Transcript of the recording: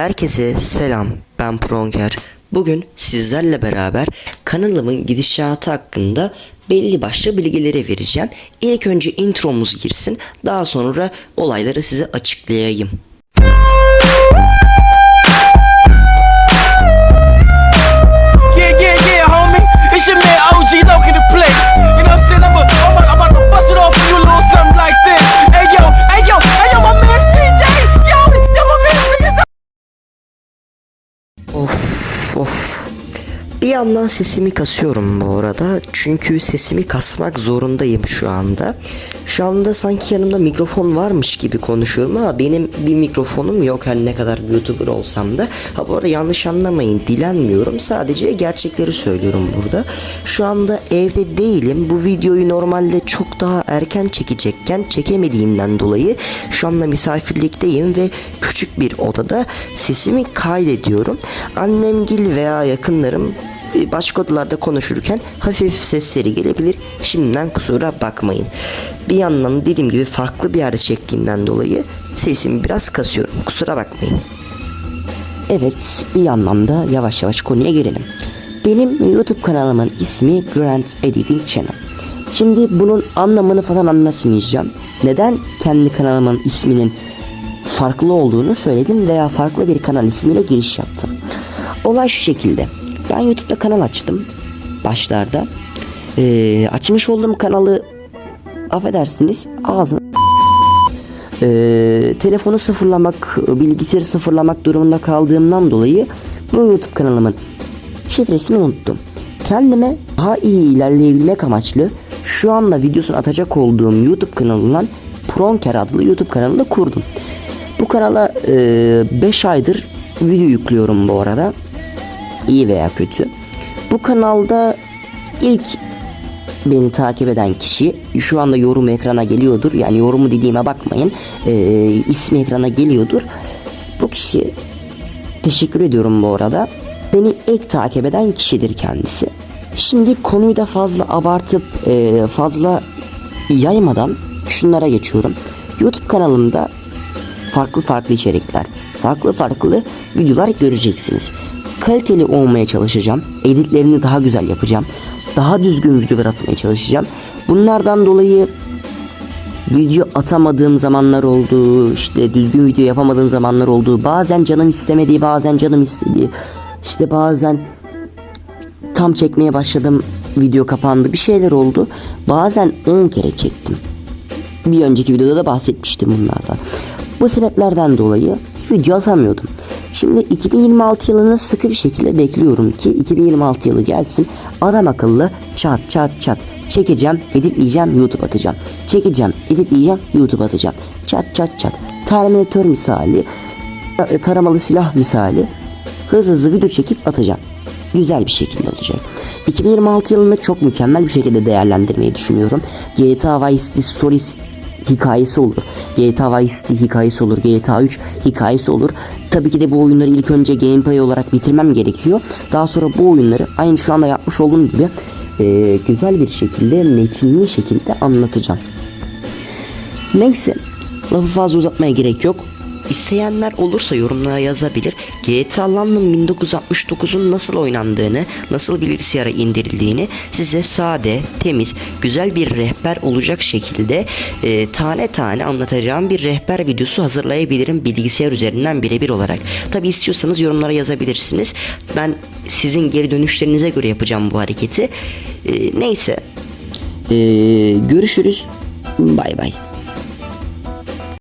Herkese selam. Ben Pronker. Bugün sizlerle beraber kanalımın gidişatı hakkında belli başlı bilgileri vereceğim. İlk önce intromuz girsin. Daha sonra olayları size açıklayayım. Of of. Bir yandan sesimi kasıyorum bu arada. Çünkü sesimi kasmak zorundayım şu anda. Şu anda sanki yanımda mikrofon varmış gibi konuşuyorum ama benim bir mikrofonum yok her ne kadar bir YouTuber olsam da. Ha bu arada yanlış anlamayın dilenmiyorum. Sadece gerçekleri söylüyorum burada. Şu anda evde değilim. Bu videoyu normalde çok daha erken çekecekken çekemediğimden dolayı şu anda misafirlikteyim ve küçük bir odada sesimi kaydediyorum. Annemgil veya yakınlarım başka odalarda konuşurken hafif sesleri gelebilir. Şimdiden kusura bakmayın. Bir yandan dediğim gibi farklı bir yerde çektiğimden dolayı sesimi biraz kasıyorum. Kusura bakmayın. Evet bir yandan da yavaş yavaş konuya girelim. Benim YouTube kanalımın ismi Grant Editing Channel. Şimdi bunun anlamını falan anlatmayacağım. Neden kendi kanalımın isminin farklı olduğunu söyledim veya farklı bir kanal ismiyle giriş yaptım. Olay şu şekilde. Ben YouTube'da kanal açtım başlarda. Ee, açmış olduğum kanalı affedersiniz ağzına ee, telefonu sıfırlamak, bilgisayarı sıfırlamak durumunda kaldığımdan dolayı bu YouTube kanalımın şifresini unuttum. Kendime daha iyi ilerleyebilmek amaçlı şu anda videosunu atacak olduğum YouTube kanalı olan Pronker adlı YouTube kanalını kurdum. Bu kanala 5 aydır video yüklüyorum bu arada. İyi veya kötü. Bu kanalda ilk beni takip eden kişi şu anda yorum ekrana geliyordur. Yani yorumu dediğime bakmayın. Ee, ismi ekrana geliyordur. Bu kişi teşekkür ediyorum bu arada. Beni ilk takip eden kişidir kendisi. Şimdi konuyu da fazla abartıp e, fazla yaymadan şunlara geçiyorum. YouTube kanalımda farklı farklı içerikler, farklı farklı videolar göreceksiniz. Kaliteli olmaya çalışacağım. Editlerini daha güzel yapacağım. Daha düzgün videolar atmaya çalışacağım. Bunlardan dolayı video atamadığım zamanlar oldu. işte düzgün video yapamadığım zamanlar oldu. Bazen canım istemedi, bazen canım istedi. İşte bazen tam çekmeye başladım. Video kapandı. Bir şeyler oldu. Bazen 10 kere çektim. Bir önceki videoda da bahsetmiştim bunlardan. Bu sebeplerden dolayı video atamıyordum. Şimdi 2026 yılını sıkı bir şekilde bekliyorum ki 2026 yılı gelsin. Adam akıllı çat çat çat çekeceğim, editleyeceğim, YouTube atacağım. Çekeceğim, editleyeceğim, YouTube atacağım. Çat çat çat. Terminator misali, e, taramalı silah misali hızlı hızlı video çekip atacağım. Güzel bir şekilde olacak. 2026 yılını çok mükemmel bir şekilde değerlendirmeyi düşünüyorum. GTA Vice City Stories hikayesi olur. GTA Vice hikayesi olur. GTA 3 hikayesi olur. Tabii ki de bu oyunları ilk önce gameplay olarak bitirmem gerekiyor. Daha sonra bu oyunları aynı şu anda yapmış olduğum gibi e, güzel bir şekilde, metinli şekilde anlatacağım. Neyse, lafı fazla uzatmaya gerek yok. İsteyenler olursa yorumlara yazabilir. GTA London 1969'un nasıl oynandığını, nasıl bilgisayara indirildiğini size sade, temiz, güzel bir rehber olacak şekilde e, tane tane anlatacağım bir rehber videosu hazırlayabilirim bilgisayar üzerinden birebir olarak. Tabi istiyorsanız yorumlara yazabilirsiniz. Ben sizin geri dönüşlerinize göre yapacağım bu hareketi. E, neyse. E, görüşürüz. Bay bay.